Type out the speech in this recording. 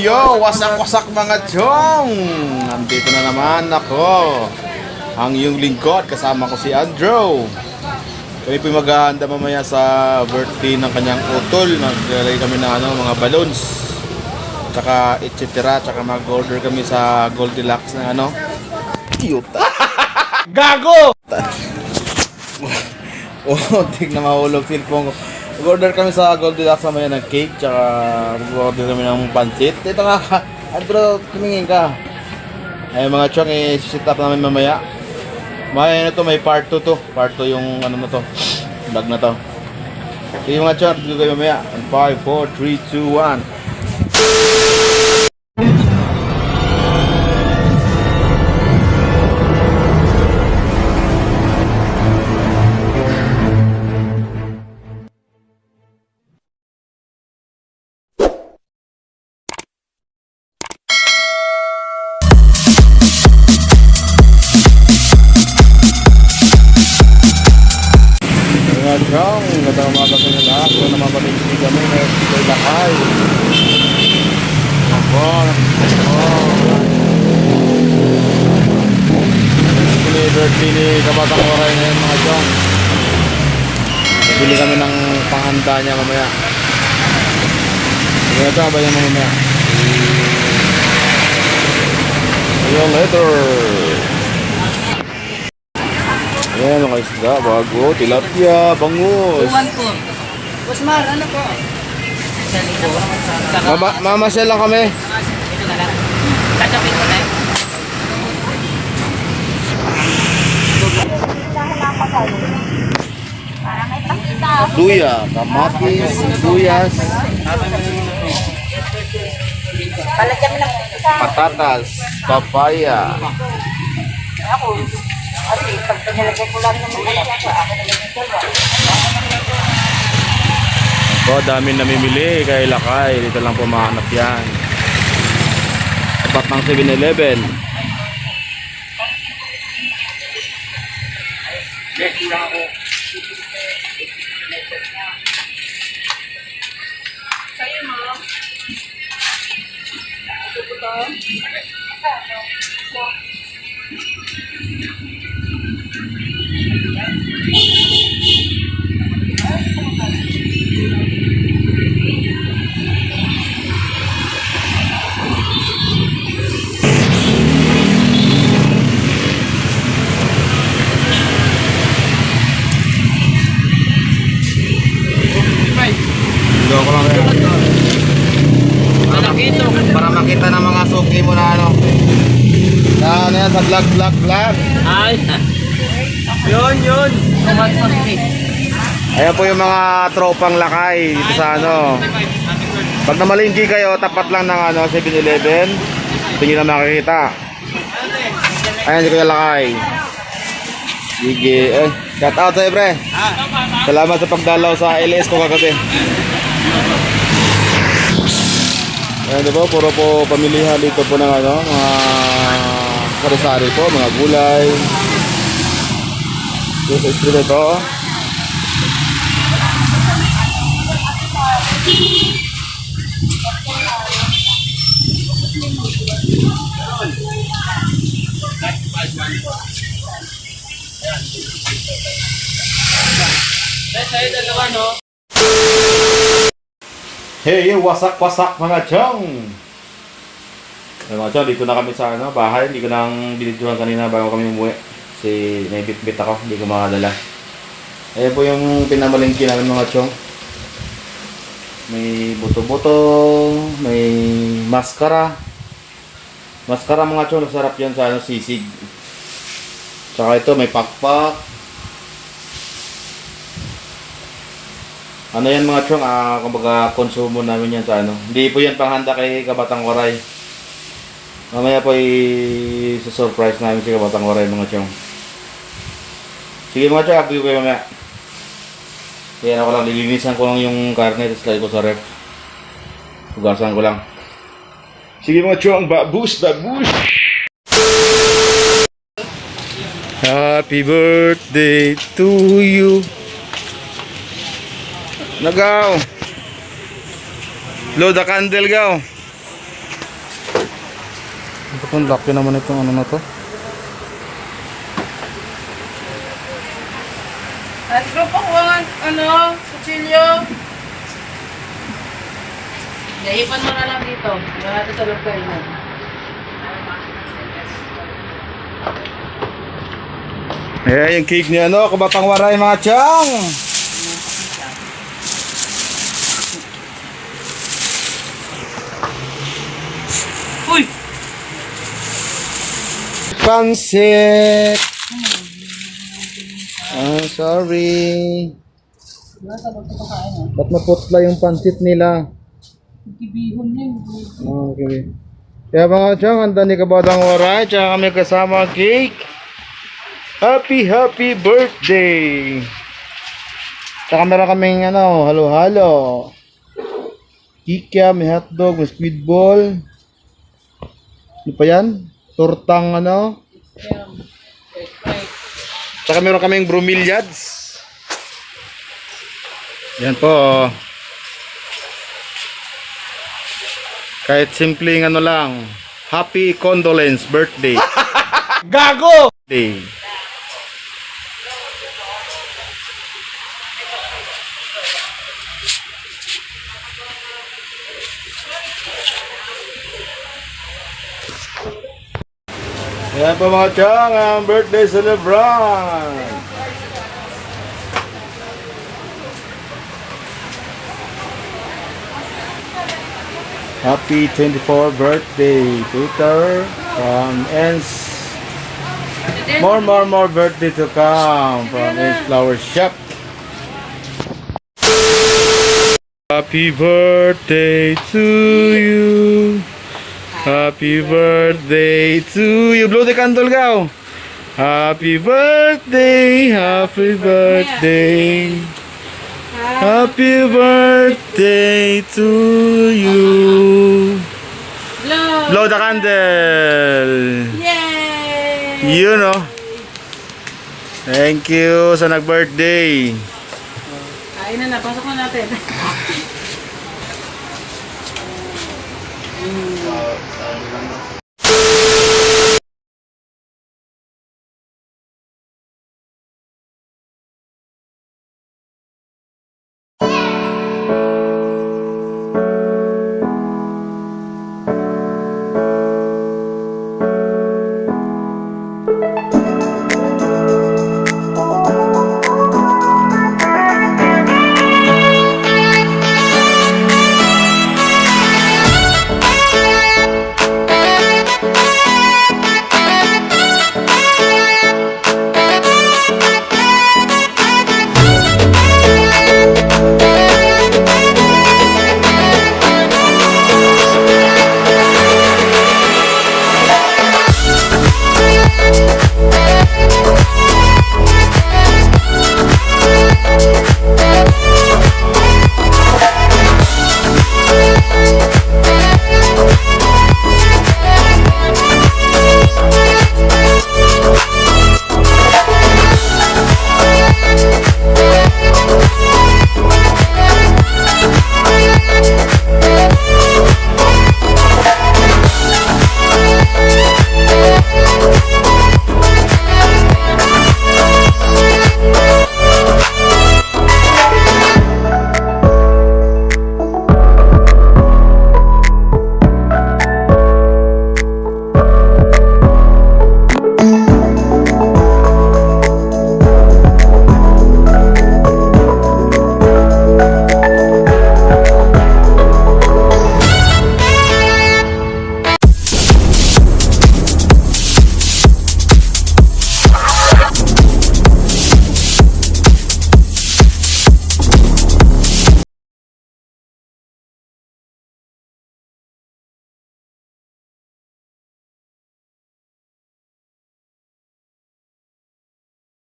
yo! Wasak-wasak mga chong! Nandito na naman ako. Ang iyong lingkod, kasama ko si Andrew. Kami po maghahanda mamaya sa birthday ng kanyang utol. Maglalagay kami ng ano, mga balloons. Tsaka et cetera. Tsaka mag-order kami sa Goldilocks na ano. Cute. Gago! oh, tignan mahulog cellphone ko. Mag-order kami sa Goldilocks mamaya ng cake. Tsaka mag-order kami ng pancit. Ito nga, Andrew, tumingin ka. Ay mga chong, i-sit up namin mamaya. May ano to, may part 2 to. Part 2 yung ano na to. Vlog na to. Sige mga chong, tignan kayo mamaya. 5, 4, 3, 2, 1. Kami, may may lakay. Ako, ako. Ini birthday ni Kabatang Oray ngayon mga chong. Bili kami ng panghanda niya mamaya. Sige ito, abay mo mamaya. See you later. Ayan, mga isda, bago, tilapia, bangus. Iwan po. Busmar, ano po? Libo. Mama, mamasyal lang kami. Ito na lang. Tatapin ko na eh. Luya, kamatis, isa. patatas, papaya. Ako, ate, pag pinalagay ko lang naman ano ako, ako na lang Ako, dami namimili kay Lakay. Dito lang po mahanap yan. Tapat ng 7-Eleven. Dito Para makita ng mga suki mo na ano. Na ano yan, sa vlog, vlog, vlog. Ay. Yun, yun. Kumat-kumat. Ayan po yung mga tropang lakay dito sa ano. Pag namalingki kayo, tapat lang ng ano, 7-Eleven. Tingin na makikita. Ayan si Kuya Lakay. Sige. Eh, shout out sa'yo, pre. Salamat sa pagdalaw sa LS ko kagabi. Ayan diba, puro po pamilihan dito po ng ano, mga karisari po, mga gulay. Dito sa street ito. Sa'yo dalawa, no? Hey, wasak-wasak mga chong! Ay, mga chong, dito na kami sa ano, bahay. Hindi ko nang binidyohan kanina bago kami umuwi. Kasi may bit-bit ako, hindi ko makadala. Ayan po yung pinamalingki namin mga chong. May buto-buto, may maskara. Maskara mga chong, nasarap yan sa ano, sisig. Tsaka ito, may pakpak. Ano yan mga chong, ah, kumbaga konsumo namin yan sa ano. Hindi po yan panghanda kay Kabatang Waray. Mamaya po i-surprise namin si Kabatang Waray mga chong. Sige mga chong, update ko kayo mamaya. Kaya ako lang, lilinisan ko lang yung karne, tapos lagay ko sa ref. Hugasan ko lang. Sige mga chong, babus, babus! Happy birthday to you. Nagaw. Blow the candle gaw. Ito pong laki naman itong ano na to. At bro, pakuha ano, kutsilyo. Naipan mo na lang dito. Wala natin sa loob kainan. Eh, yung cake ni ano, kabatang waray mga chang. Pansit. Ah, sorry. Ba't naputla yung pansit nila? Kibihon. Ah, Okay. Kaya mga chang, handa ni kabatang waray, tsaka kami kasama cake. Happy, happy birthday! Tsaka meron kaming ano, halo-halo. Kikya, may hotdog, may squid ball. Ano pa yan? Tortang ano? Tsaka meron kaming bromeliads. Yan po. oh. Kahit simpleng ano lang. Happy condolence birthday. Gago! Day. Yan po mga chang, ang birthday celebrant. Happy 24 birthday, Peter from Ens. More, more, more birthday to come from Ens Flower Shop. Happy birthday to you. Happy birthday to you. Blow the candle, go. Happy birthday, happy birthday. Happy birthday to you. Blow! Blow the candle. Yay! You know. Thank you sa nag-birthday. Kain na na, pasok na natin.